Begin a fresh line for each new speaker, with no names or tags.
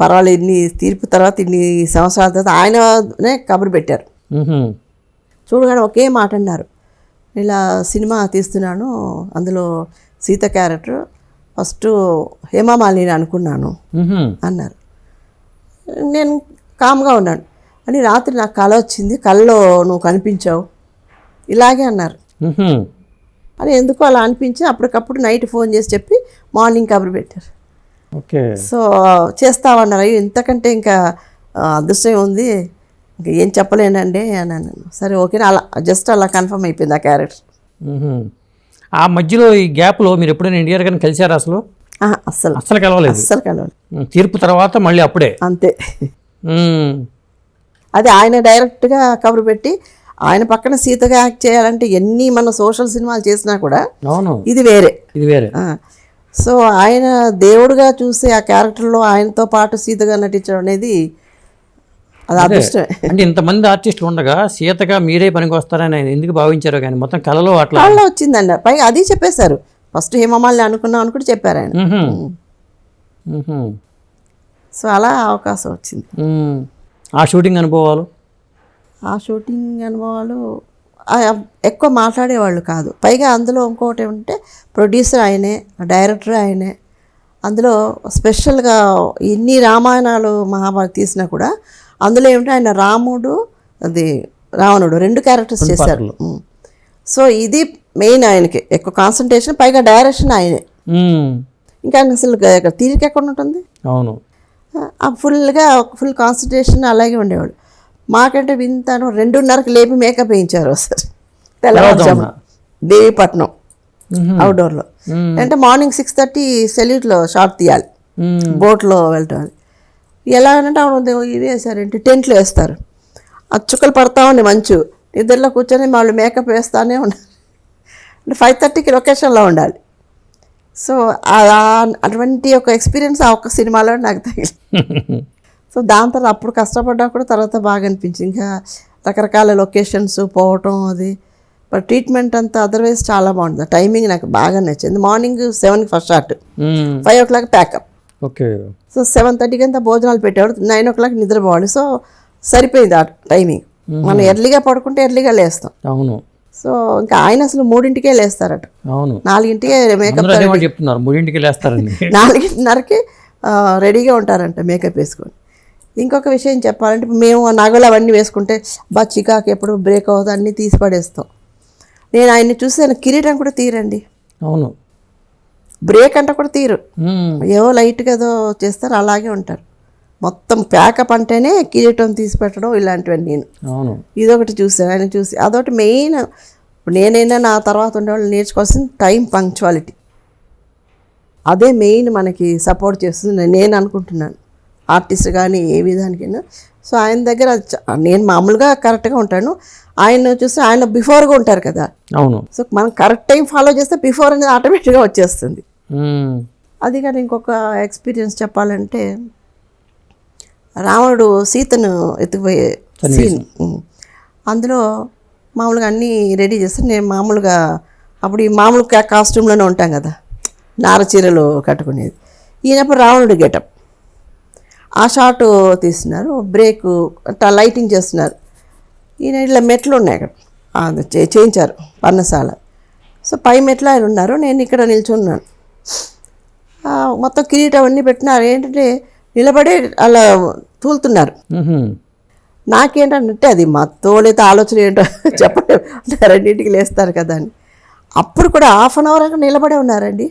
పర్వాలేదు ఇన్ని తీర్పు తర్వాత ఇన్ని సంవత్సరాల తర్వాత ఆయననే కబురు పెట్టారు. చూడగానే ఒకే మాట అన్నారు ఇలా సినిమా తీస్తున్నాను అందులో సీత క్యారెక్టర్ ఫస్ట్ హేమామాలిని అనుకున్నాను. అన్నారు నేను కామ్గా ఉన్నాను అని రాత్రి నాకు కళ వచ్చింది కళ్ళలో నువ్వు కనిపించావు ఇలాగే అన్నారు. అని ఎందుకు అలా అనిపించి అప్పటికప్పుడు నైట్ ఫోన్ చేసి చెప్పి మార్నింగ్ కబురు పెట్టారు సో చేస్తామన్నారు అయ్యో ఇంతకంటే ఇంకా అదృష్టం ఉంది. ఇంకా ఏం చెప్పలేనండి అని అన్నాను. సరే ఓకే అలా జస్ట్ అలా కన్ఫర్మ్ అయిపోయింది ఆ క్యారెక్టర్.
ఆ మధ్యలో ఈ గ్యాప్లో మీరు ఎప్పుడైనా ఎన్టీఆర్ గారిని కలిశారా అసలు?
అస్సలు.
అస్సలు కలవలేదు.
అస్సలు కలవాలి
మ్, తీర్పు తర్వాత మళ్ళీ అప్పుడే.
అంతే. అది ఆయన డైరెక్ట్గా కబురు పెట్టి ఆయన పక్కన సీతగా యాక్ట్ చేయాలంటే ఎన్ని మన సోషల్ సినిమాలు చేసినా కూడా ఇది వేరే.
ఇది వేరే.
సో ఆయన దేవుడుగా చూసే ఆ క్యారెక్టర్లో ఆయనతో పాటు సీతగా నటించడం అనేది అది అదృష్టమే.
అంటే ఇంతమంది ఆర్టిస్టులు ఉండగా సీతగా మీరే పనికి వస్తారని ఆయన ఎందుకు భావించారో కానీ మొత్తం కళలో అట్లా
వాళ్ళలో వచ్చిందండి. పైగా అది చెప్పేశారు. ఫస్ట్ హేమమాలిని అనుకున్నాం అని కూడా చెప్పారు ఆయన. సో అలా అవకాశం వచ్చింది.
ఆ షూటింగ్ అనుభవాలు?
ఆ షూటింగ్ అనుభవాలు ఎక్కువ మాట్లాడేవాళ్ళు కాదు. పైగా అందులో ఇంకోటి ఏమంటే ప్రొడ్యూసర్ ఆయనే డైరెక్టర్ ఆయనే. అందులో స్పెషల్గా ఎన్ని రామాయణాలు మహాభారత తీసినా కూడా అందులో ఏమిటంటే ఆయన రాముడు అది రావణుడు రెండు క్యారెక్టర్స్ చేశారు. సో ఇది మెయిన్ ఆయనకి ఎక్కువ కాన్సన్ట్రేషన్ పైగా డైరెక్షన్ ఆయనే. ఇంకా ఆయన అసలు తీరిక ఎక్కడ ఉంటుంది?
అవును.
ఫుల్గా ఫుల్ కాన్సన్ట్రేషన్ అలాగే ఉండేవాడు. మాకంటే వింతాను రెండున్నరకు లేపి మేకప్ వేయించారు సార్ తెల్లవారుజామున. దేవీపట్నం. అవుట్డోర్లో అంటే మార్నింగ్ సిక్స్ థర్టీ సెల్యూట్లో షార్ట్ తీయాలి. బోట్లో వెళ్ళటం. ఎలా అంటే అవును ఇది వేసారంటే టెంట్లు వేస్తారు. ఆ చుక్కలు పడతా ఉండే మంచు. నిద్రలో కూర్చొని వాళ్ళు మేకప్ వేస్తానే ఉన్నారు. అంటే ఫైవ్ థర్టీకి లొకేషన్లో ఉండాలి. సో అటువంటి ఒక ఎక్స్పీరియన్స్ ఆ ఒక్క సినిమాలో నాకు తగిలి సో దాని తర్వాత అప్పుడు కష్టపడ్డా కూడా తర్వాత బాగా అనిపించింది ఇంకా రకరకాల లొకేషన్స్ పోవటం అది. బట్ ట్రీట్మెంట్ అంతా అదర్వైజ్ చాలా బాగుంటుంది టైమింగ్ నాకు బాగా నచ్చింది. మార్నింగ్ సెవెన్కి first shot. Five o'clock pack up.
Okay.
So seven థర్టీకి అంతా భోజనాలు పెట్టేవాడు నైన్ ఓ క్లాక్ నిద్రపోవాలి సో సరిపోయింది ఆ టైమింగ్. మనం ఎర్లీగా పడుకుంటే ఎర్లీగా లేస్తాం.
అవును.
సో ఇంకా ఆయన అసలు మూడింటికే లేస్తారట.
అవును.
నాలుగింటికే మేకప్
చెప్తున్నారు. మూడింటికి లేస్తారని.
నాలుగింటిన్నరకి రెడీగా ఉంటారంట మేకప్ వేసుకొని. ఇంకొక విషయం చెప్పాలంటే మేము నగలు అవన్నీ వేసుకుంటే బా చికాకు ఎప్పుడు బ్రేక్ అవుతుంది అన్నీ తీసి పడేస్తాం. నేను ఆయన్ని చూసి ఆయన కిరీటం కూడా తీరండి.
అవును.
బ్రేక్ అంటే కూడా తీరు. ఏవో లైట్గా ఏదో చేస్తారు అలాగే ఉంటారు. మొత్తం ప్యాకప్ అంటేనే కిరీటం తీసి పెట్టడం ఇలాంటివన్నీ నేను.
అవును.
ఇదొకటి చూసాను ఆయన చూసి. అదొకటి మెయిన్ నేనైనా నా తర్వాత ఉండేవాళ్ళు నేర్చుకోవాల్సిన టైం పంక్చువాలిటీ అదే మెయిన్ మనకి సపోర్ట్ చేస్తుంది నేను అనుకుంటున్నాను. ఆర్టిస్ట్ కానీ ఏ విధానికైనా. సో ఆయన దగ్గర నేను మామూలుగా కరెక్ట్గా ఉంటాను. ఆయన చూస్తే ఆయన బిఫోర్గా ఉంటారు కదా.
అవును.
సో మనం కరెక్ట్ టైం ఫాలో చేస్తే బిఫోర్ అనేది ఆటోమేటిక్గా వచ్చేస్తుంది. అది కానీ ఇంకొక ఎక్స్పీరియన్స్ చెప్పాలంటే రావణుడు సీతను ఎత్తుకుపోయే సీన్. అందులో మామూలుగా అన్నీ రెడీ చేస్తే నేను మామూలుగా అప్పుడు ఈ మామూలు కాస్ట్యూమ్లోనే ఉంటాం కదా. నార చీరలు కట్టుకునేది. ఈయనప్పుడు రావణుడు గెటప్. ఆ షాట్ తీస్తున్నారు బ్రేక్ అట్లా లైటింగ్ చేస్తున్నారు. ఈయన ఇట్లా మెట్లు ఉన్నాయి అక్కడ. చేయించారు పర్ణశాల. సో పై మెట్లు ఆయన ఉన్నారు నేను ఇక్కడ నిల్చున్నాను. మొత్తం కిరీటం అన్నీ పెట్టినారు. ఏంటంటే నిలబడి అలా తూలుతున్నారు. నాకేంటంటే అది మత్తో లేదా ఆలోచన ఏంటో చెప్పండి రెండింటికి లేస్తారు కదా అని. అప్పుడు కూడా హాఫ్ అన్ అవర్ నిలబడే ఉన్నారండి.